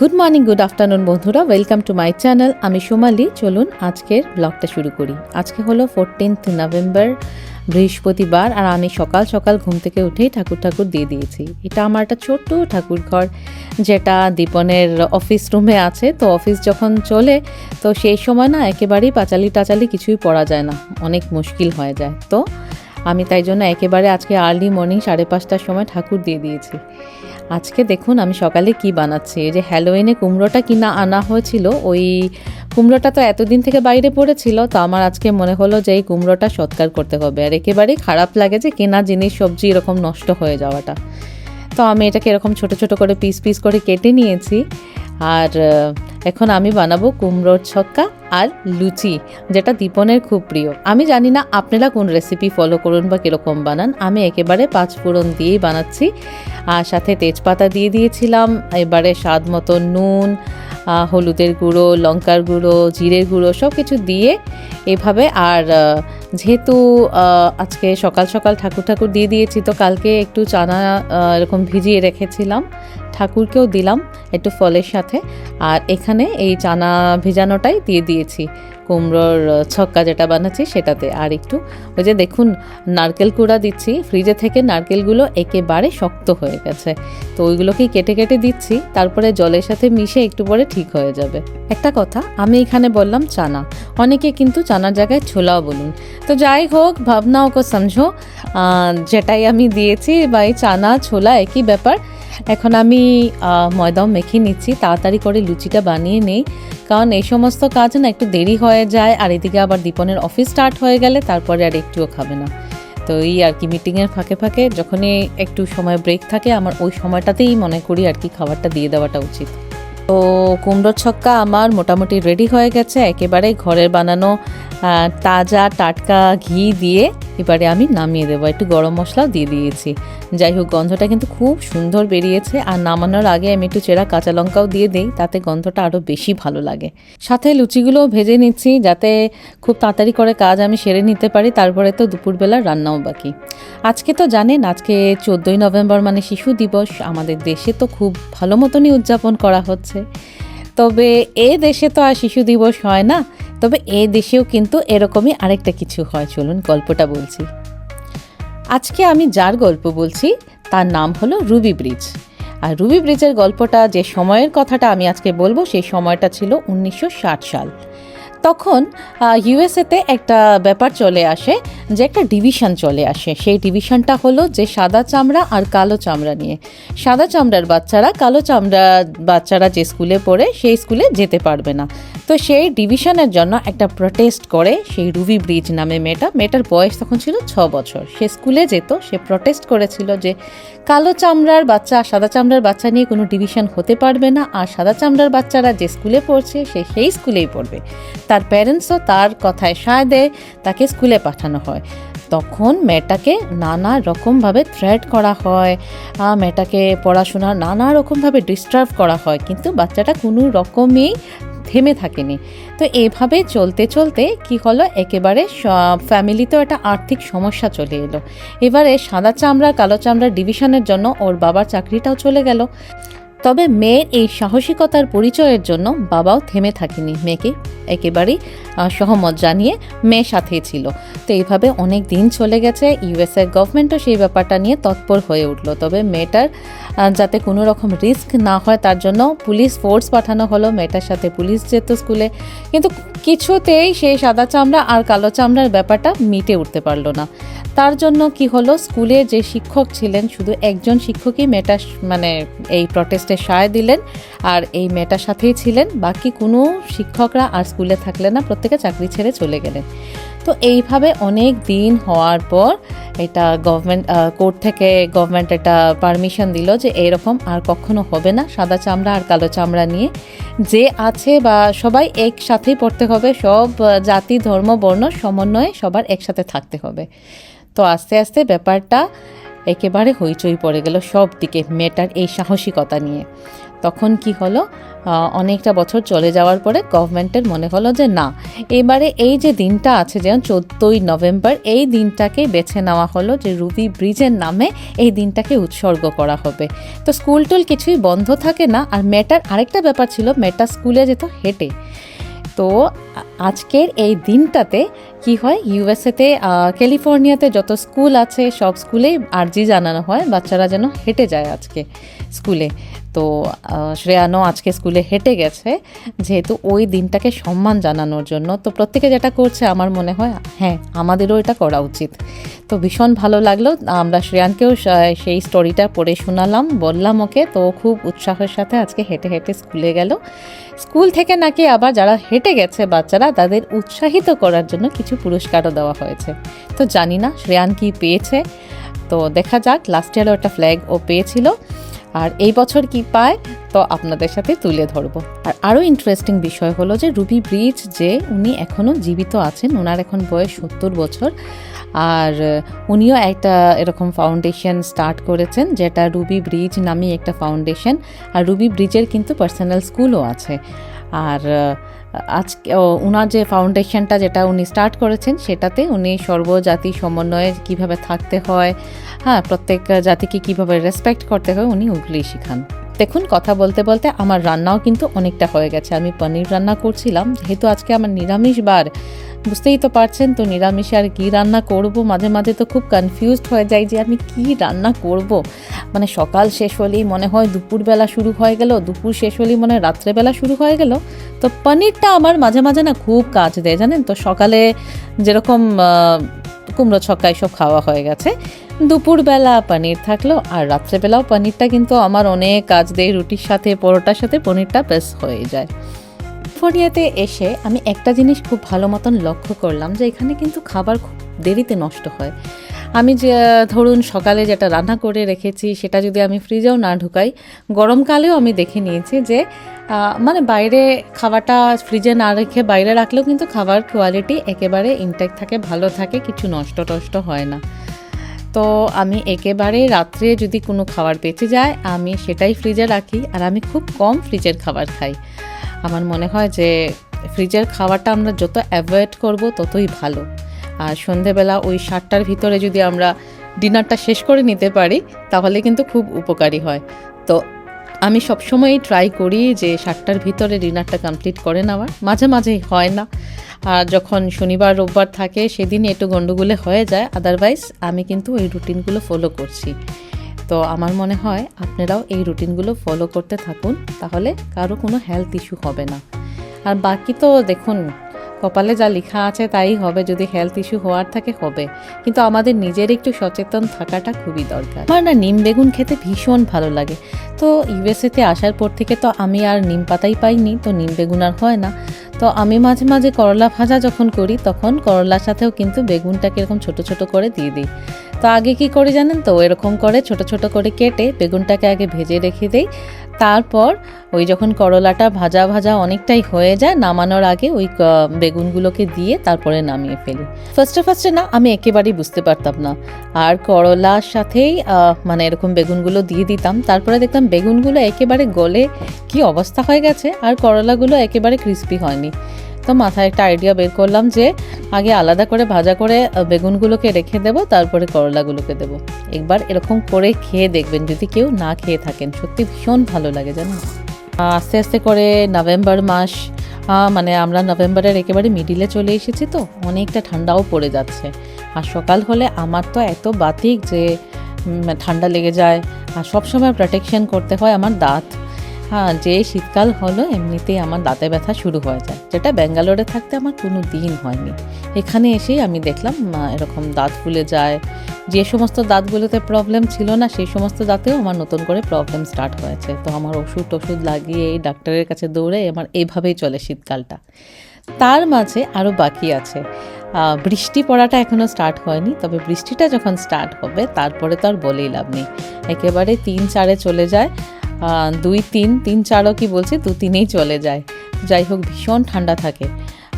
Good morning good afternoon বন্ধুরা। Welcome to my channel আমি সোমালি। চলুন আজকের ব্লগটা শুরু করি। আজকে হলো ফোরটিন্থ নভেম্বর বৃহস্পতিবার, আর আমি সকাল সকাল ঘুম থেকে উঠেই ঠাকুর ঠাকুর দিয়ে দিয়েছি। এটা আমার একটা ছোট্ট ঠাকুর ঘর যেটা দীপনের অফিস রুমে আছে। তো অফিস যখন চলে, তো সেই সময় না একেবারেই পাঁচালি টাচালি কিছুই পড়া যায় না। অনেক মুশকিল হয়ে যায়। তো আমি তাই জন্য একেবারে আজকে আর্লি মর্নিং সাড়ে পাঁচটার সময় ঠাকুর দিয়ে দিয়েছি। আজকে দেখুন আমি সকালে কি বানাচ্ছি। এই যে হ্যালোইনে কুমড়োটা কিনা আনা হয়েছিল, ওই কুমড়োটা তো এতদিন থেকে বাইরে পড়েছিল, তো আমার আজকে মনে হলো যে এই কুমড়োটা সৎকার করতে হবে। আর একেবারেই খারাপ লাগে যে কেনা জিনিস, সবজি এরকম নষ্ট হয়ে যাওয়াটা। তো আমি এটাকে এরকম ছোট ছোট করে পিস পিস করে কেটে নিয়েছি। আর এখন আমি বানাবো কুমড়োর ছক্কা আর লুচি, যেটা দীপনের খুব প্রিয়। আমি জানি না আপনারা কোন রেসিপি ফলো করুন বা কীরকম বানান। আমি একেবারে পাঁচ ফোড়ন দিয়েই বানাচ্ছি। আর সাথে তেজপাতা দিয়ে দিয়েছিলাম। এবারে স্বাদ মতো নুন হলুদের গুঁড়ো, লঙ্কার গুঁড়ো, জিরের গুঁড়ো সব কিছু দিয়ে এভাবে আর যেহেতু আজকে সকাল সকাল ঠাকুর ঠাকুর দিয়ে দিয়েছি, তো কালকে একটু চানা এরকম ভিজিয়ে রেখেছিলাম, ঠাকুরকেও দিলাম একটু ফলের সাথে, আর এখানে এই চানা ভিজানোটাই দিয়ে দিয়েছি। কুমড়োর ছক্কা যেটা বানাচ্ছি সেটাতে। আর একটু ওই যে দেখুন, নারকেল কুড়া দিচ্ছি, ফ্রিজে থেকে নারকেলগুলো একেবারে শক্ত হয়ে গেছে। তো ওইগুলোকেই কেটে কেটে দিচ্ছি, তারপরে জলের সাথে মিশে একটু পরে ঠিক হয়ে যাবে। একটা কথা, আমি এখানে বললাম চানা। অনেকে কিন্তু চানার জায়গায় ছোলাও বলুন। তো যাই হোক ভাবনা ওকে সমঝো। যেটাই আমি দিয়েছি বা এই চানা, ছোলা একই ব্যাপার। এখন আমি ময়দাও মেখে নিচ্ছি, তাড়াতাড়ি করে লুচিটা বানিয়ে নেই। কারণ এই সমস্ত কাজ না একটু দেরি হয়ে যায়, আর এদিকে আবার দীপনের অফিস স্টার্ট হয়ে গেলে তারপরে আর একটুও খাবে না। তো এই আর কি মিটিংয়ের ফাঁকে ফাঁকে যখনই একটু সময় ব্রেক থাকে, আমার ওই সময়টাতেই মনে করি আর কি খাবারটা দিয়ে দেওয়াটা উচিত। তো কুমড়োর ছক্কা আমার মোটামুটি রেডি হয়ে গেছে, একেবারে ঘরের বানানো তাজা টাটকা ঘি দিয়ে এবারে আমি নামিয়ে দেবো। একটু গরম মশলাও দিয়ে দিয়েছি। যাই হোক, গন্ধটা কিন্তু খুব সুন্দর বেরিয়েছে। আর নামানোর আগে আমি একটু চেরা কাঁচা লঙ্কাও দিয়ে দিই, তাতে গন্ধটা আরও বেশি ভালো লাগে। সাথে লুচিগুলোও ভেজে নিচ্ছি, যাতে খুব তাড়াতাড়ি করে কাজ আমি সেরে নিতে পারি। তারপরে তো দুপুরবেলা রান্নাও বাকি। আজকে তো জানেন, আজকে চোদ্দোই নভেম্বর মানে শিশু দিবস। আমাদের দেশে তো খুব ভালো মতনই উদযাপন করা হচ্ছে। তবে এ দেশে তো আর শিশু দিবস হয় না। তবে এ দেশেও কিন্তু এরকমই আরেকটা কিছু হয়, চলুন গল্পটা বলছি। আজকে আমি যার গল্প বলছি, তার নাম হলো রুবি ব্রিজ। আর রুবি ব্রিজের গল্পটা, যে সময়ের কথাটা আমি আজকে বলব, সেই সময়টা ছিল উনিশশো ষাট সাল। তখন ইউএসএতে একটা ব্যাপার চলে আসে, যে একটা ডিভিশন চলে আসে। সেই ডিভিশনটা হলো যে সাদা চামড়া আর কালো চামড়া নিয়ে। সাদা চামড়ার বাচ্চারা, কালো চামড়া বাচ্চারা যে স্কুলে পড়ে, সেই স্কুলে যেতে পারবে না। তো সেই ডিভিশনের জন্য একটা প্রটেস্ট করে সেই রুবি ব্রিজ নামে মেয়েটা। মেয়েটার বয়স তখন ছিল ছ বছর। সে স্কুলে যেত, সে প্রটেস্ট করেছিল যে কালো চামড়ার বাচ্চা, সাদা চামড়ার বাচ্চা নিয়ে কোনো ডিভিশন হতে পারবে না আর সাদা চামড়ার বাচ্চারা যে স্কুলে পড়ছে, সে সেই স্কুলেই পড়বে। তার প্যারেন্টসও তার কথায় সায় দেয়, তাকে স্কুলে পাঠানো হয়। তখন মেয়েটাকে নানা রকমভাবে থ্রেট করা হয় মেয়েটাকে পড়াশোনা নানা রকমভাবে ডিস্টার্ব করা হয়। কিন্তু বাচ্চাটা কোনো রকমেই থেমে থাকেনি। তো এভাবে চলতে চলতে কি হলো? একেবারে ফ্যামিলিতেও একটা আর্থিক সমস্যা চলে এলো। এবারে সাদা চামড়া, কালো চামড়ার ডিভিশনের জন্য ওর বাবার চাকরিটাও চলে গেল। তবে মেয়ের এই সাহসিকতার পরিচয়ের জন্য বাবাও থেমে থাকেনি মেয়েকে। একেবারেই সহমত জানিয়ে মেয়ে সাথেই ছিল। তো এইভাবে অনেক দিন চলে গেছে ইউএসএ গভর্নমেন্টও সেই ব্যাপারটা নিয়ে তৎপর হয়ে উঠল। তবে মেয়েটার যাতে কোনো রকম রিস্ক না হয় তার জন্য পুলিশ ফোর্স পাঠানো হলো। মেয়েটার সাথে পুলিশ যেত স্কুলে। কিন্তু কিছুতেই সেই সাদা চামড়া আর কালো চামড়ার ব্যাপারটা মিটে উঠতে পারল না। তার জন্য কি হলো? স্কুলে যে শিক্ষক ছিলেন, শুধু একজন শিক্ষকই মেয়েটা মানে এই প্রটেস্টে সায় দিলেন আর এই মেয়েটার সাথেই ছিলেন। বাকি কোনো শিক্ষকরা আর স্কুলে থাকলেন না, প্রত্যেকে চাকরি ছেড়ে চলে গেলেন। তো এইভাবে অনেক দিন হওয়ার পর এটা গভর্নমেন্ট কোর্ট থেকে গভর্নমেন্ট এটা পারমিশন দিল যে এরকম আর কখনো হবে না, সাদা চামড়া আর কালো চামড়া নিয়ে। যে আছে বা সবাই একসাথেই পড়তে হবে, সব জাতি, ধর্ম, বর্ণ, সমন্বয়ে সবার একসাথে থাকতে হবে। তো আস্তে আস্তে ব্যাপারটা একেবারে হইচই পড়ে গেল সব দিকে মেয়েটার এই সাহসিকতা নিয়ে। তখন কি হলো? অনেকটা বছর চলে যাওয়ার পরে গভর্নমেন্টের মনে হলো যে না, এবারে এই যে দিনটা আছে যেমন চোদ্দোই নভেম্বর, এই দিনটাকে বেছে নেওয়া হলো যে রুবি ব্রিজের নামে এই দিনটাকে উৎসর্গ করা হবে। তো স্কুল টুল কিছুই বন্ধ থাকে না আর মেটার আরেকটা ব্যাপার ছিল মেটা স্কুলে যেত, হেঁটে। তো আজকের এই দিনটাতে কি হয়? ইউএসএতে ক্যালিফোর্নিয়াতে যত স্কুল আছে সব স্কুলেই আর্জি জানানো হয়। বাচ্চারা যেন হেঁটে যায় আজকে স্কুলে। তো আহ, শ্রেয়ানও আজকে স্কুলে হেঁটে গেছে যেহেতু ওই দিনটাকে সম্মান জানানোর জন্য। তো প্রত্যেকে যেটা করছে আমার মনে হয় হ্যাঁ আমাদেরও এটা করা উচিত। তো ভীষণ ভালো লাগল। আমরা শ্রেয়ানকেও সেই স্টোরিটা পড়ে শোনালাম বললাম ওকে। তো খুব উৎসাহের সাথে আজকে হেঁটে হেঁটে স্কুলে গেল। স্কুল থেকে নাকি আবার যারা হেঁটে গেছে বাচ্চারা তাদের উৎসাহিত করার জন্য কিছু পুরস্কারও দেওয়া হয়েছে। তো জানি না, শ্রেয়ান কি পেয়েছে? তো দেখা যাক লাস্ট ইয়ারও একটা ফ্ল্যাগ ও পেয়েছিল। আর এই বছর কি পায়, তো আপনাদের সাথে তুলে ধরবো। আর আরও ইন্টারেস্টিং বিষয় হলো যে রুবি ব্রিজ যে উনি এখনও জীবিত আছেন, ওনার এখন বয়স সত্তর বছর। আর উনিও একটা এরকম ফাউন্ডেশন স্টার্ট করেছেন, যেটা রুবি ব্রিজ নামে একটা ফাউন্ডেশন আর রুবি ব্রিজের কিন্তু পার্সোনাল স্কুলও আছে। আর আজকে ওনার যে ফাউন্ডেশনটা যেটা উনি স্টার্ট করেছেন, সেটাতে উনি সর্বজাতি সমন্বয়ে কীভাবে থাকতে হয় হ্যাঁ প্রত্যেক জাতিকে কীভাবে রেসপেক্ট করতে হয়, উনি ওগুলি শেখান। দেখুন, কথা বলতে বলতে আমার রান্নাও কিন্তু অনেকটা হয়ে গেছে। আমি পনির রান্না করছিলাম, যেহেতু আজকে আমার নিরামিষ বার, বুঝতেই তো পারছেন তো নিরামিষে আর কী রান্না করব। মাঝে মাঝে তো খুব কনফিউজড হয়ে যাই যে আমি কি রান্না করব। মানে সকাল শেষ হলেই মনে হয় দুপুরবেলা শুরু হয়ে গেল, দুপুর শেষ হলেই মনে হয় রাত্রেবেলা শুরু হয়ে গেল। তো পনিরটা আমার মাঝে মাঝে না খুব কাজ দেয়, জানেন তো? সকালে যেরকম কুমড়ো ছক্কা এসব খাওয়া হয়ে গেছে। দুপুরবেলা পনির থাকল আর রাত্রেবেলাও পনিরটা কিন্তু আমার অনেক কাজ দেয় রুটির সাথে, পরোটার সাথে পনিরটা বেশ হয়ে যায়। ক্যালিফোর্নিয়াতে এসে আমি একটা জিনিস খুব ভালো মতন লক্ষ্য করলাম যে এখানে কিন্তু খাবার খুব দেরিতে নষ্ট হয়। আমি যে, ধরুন সকালে যেটা রান্না করে রেখেছি সেটা যদি আমি ফ্রিজেও না ঢুকাই, গরমকালেও আমি দেখে নিয়েছি যে মানে বাইরে খাবারটা ফ্রিজে না রেখে বাইরে রাখলেও কিন্তু খাবার কোয়ালিটি একেবারে ইনটেক থাকে, ভালো থাকে, কিছু নষ্ট টষ্ট হয় না। তো আমি একেবারে রাত্রে যদি কোনো খাবার বেঁচে যায়, আমি সেটাই ফ্রিজে রাখি আর আমি খুব কম ফ্রিজের খাবার খাই। আমার মনে হয় যে ফ্রিজের খাবারটা আমরা যত অ্যাভয়েড করব ততই ভালো। আর সন্ধেবেলা ওই সাতটার ভিতরে যদি আমরা ডিনারটা শেষ করে নিতে পারি, তাহলে কিন্তু খুব উপকারী হয়। তো আমি সবসময়ই ট্রাই করি যে সাতটার ভিতরে ডিনারটা কমপ্লিট করে নেওয়ার। মাঝে মাঝে হয় না। আর যখন শনিবার, রোববার থাকে সেদিন একটু গন্ডগোলে হয়ে যায়। আদারওয়াইজ আমি কিন্তু এই রুটিনগুলো ফলো করছি। তো আমার মনে হয় আপনারাও এই রুটিনগুলো ফলো করতে থাকুন, তাহলে কারও কোনো হেলথ ইস্যু হবে না। আর বাকি তো দেখুন কপালে যা লেখা আছে তাই হবে, যদি হেলথ ইস্যু হওয়ার থাকে হবে। কিন্তু আমাদের নিজের একটু সচেতন থাকাটা খুবই দরকার। আমার না নিম বেগুন খেতে ভীষণ ভালো লাগে। তো ইউএসএতে আসার পর থেকে তো আমি আর নিম পাতাই পাইনি, তো নিম বেগুন আর হয় না। তো আমি মাঝে মাঝে করলা ভাজা যখন করি, তখন করলার সাথেও কিন্তু বেগুনটাকে এরকম ছোট ছোট করে দিয়ে দিই। তো আগে কি করি জানেন তো? এরকম করে ছোট ছোট করে কেটে বেগুনটাকে আগে ভেজে রেখে দেই। তারপর ওই যখন করলাটা ভাজা ভাজা অনেকটাই হয়ে যায়, নামানোর আগে ওই বেগুনগুলোকে দিয়ে তারপরে নামিয়ে ফেলি। ফার্স্টে ফার্স্টে না, আমি একেবারেই বুঝতে পারতাম না। আর করলার সাথেই মানে এরকম বেগুনগুলো দিয়ে দিতাম। তারপরে দেখতাম বেগুনগুলো একেবারে গলে কি অবস্থা হয়ে গেছে, আর করলাগুলো একেবারে ক্রিস্পি হয়নি। তো মাথায় একটা আইডিয়া বের করলাম যে আগে আলাদা করে ভাজা করে বেগুনগুলোকে রেখে দেবো, তারপরে করলাগুলোকে দেবো। একবার এরকম করে খেয়ে দেখবেন, যদি কেউ না খেয়ে থাকেন, সত্যি ভীষণ ভালো লাগে জানো আস্তে আস্তে করে নভেম্বর মাস মানে আমরা নভেম্বরের একেবারে মিডিলে চলে এসেছি তো, অনেকটা ঠান্ডাও পড়ে যাচ্ছে। আর সকাল হলে আমার তো এত বাতিক যে ঠান্ডা লেগে যায়। আর সবসময় প্রোটেকশন করতে হয় আমার দাঁত। হ্যাঁ যে শীতকাল হলো, এমনিতেই আমার দাঁতে ব্যথা শুরু হয়ে যায়। যেটা ব্যাঙ্গালোরে থাকতে আমার কোনো দিন হয়নি। এখানে এসেই আমি দেখলাম এরকম দাঁত ফুলে যায়। যে সমস্ত দাঁতগুলোতে প্রবলেম ছিল না, সেই সমস্ত দাঁতেও আমার নতুন করে প্রবলেম স্টার্ট হয়েছে। তো আমার ওষুধ টষুধ লাগিয়ে এই ডাক্তারের কাছে দৌড়ে আমার এইভাবেই চলে শীতকালটা। তার মাঝে আরও বাকি আছে। বৃষ্টি পড়াটা এখনও স্টার্ট হয়নি, তবে বৃষ্টিটা যখন স্টার্ট হবে, তারপরে তো আর বলেই লাভ নেই। একেবারে তিন চারে চলে যায়। দুই তিন তিন চারও কি বলছি দু তিনেই চলে যায়। যাই হোক ভীষণ ঠান্ডা থাকে।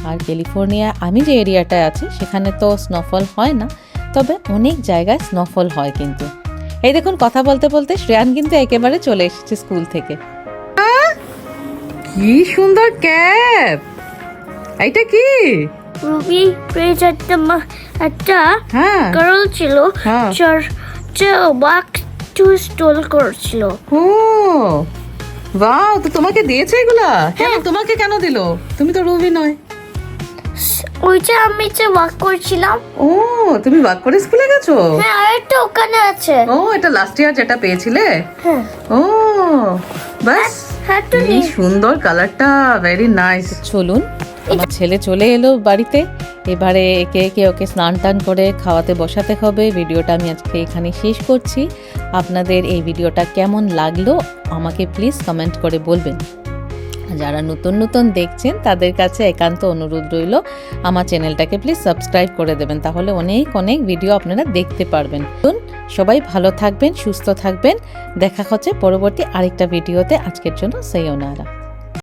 আর ক্যালিফোর্নিয়া আমি যে এরিয়াটায় আছি সেখানে তো স্নোফল হয় না তবে অনেক জায়গায় স্নোফল হয় কিন্তু। এই দেখুন কথা বলতে বলতে শ্রেয়ান কিন্তু একেবারে চলে এসেছে স্কুল থেকে। কি সুন্দর ক্যাপ! এইটা কি? রুবি প্রেজ একটা মা- একটা হ্যাঁ। গার্ল ছিল। হ্যাঁ। যার যে ওয়াক টু স্টল করছিল। ও বাহ তো তোমাকে দিয়েছে এগুলা? কেন তোমাকে কেন দিলো? তুমি তো রুবি নয়। ওইটা আমি যে ওয়াক করছিলাম। ও তুমি বাক করে স্কুলে গেছো? হ্যাঁ আরেকটা ওখানে আছে। ও এটা লাস্ট ইয়ার যেটা পেয়েছিলে? হ্যাঁ। ও বাস হ্যাঁ তো কি সুন্দর কালারটা ভেরি নাইস চলুন আমার ছেলে চলে এলো বাড়িতে। এবারে একে একে ওকে স্নান টান করে খাওয়াতে বসাতে হবে। ভিডিওটা আমি আজকে এখানে শেষ করছি। আপনাদের এই ভিডিওটা কেমন লাগল আমাকে প্লিজ কমেন্ট করে বলবেন। যারা নতুন নতুন দেখছেন, তাদের কাছে একান্ত অনুরোধ রইল, আমার চ্যানেলটাকে প্লিজ সাবস্ক্রাইব করে দেবেন, তাহলে অনেক অনেক ভিডিও আপনারা দেখতে পারবেন। সবাই ভালো থাকবেন, সুস্থ থাকবেন। দেখা হচ্ছে পরবর্তী আরেকটা ভিডিওতে। আজকের জন্য সেই ওনারা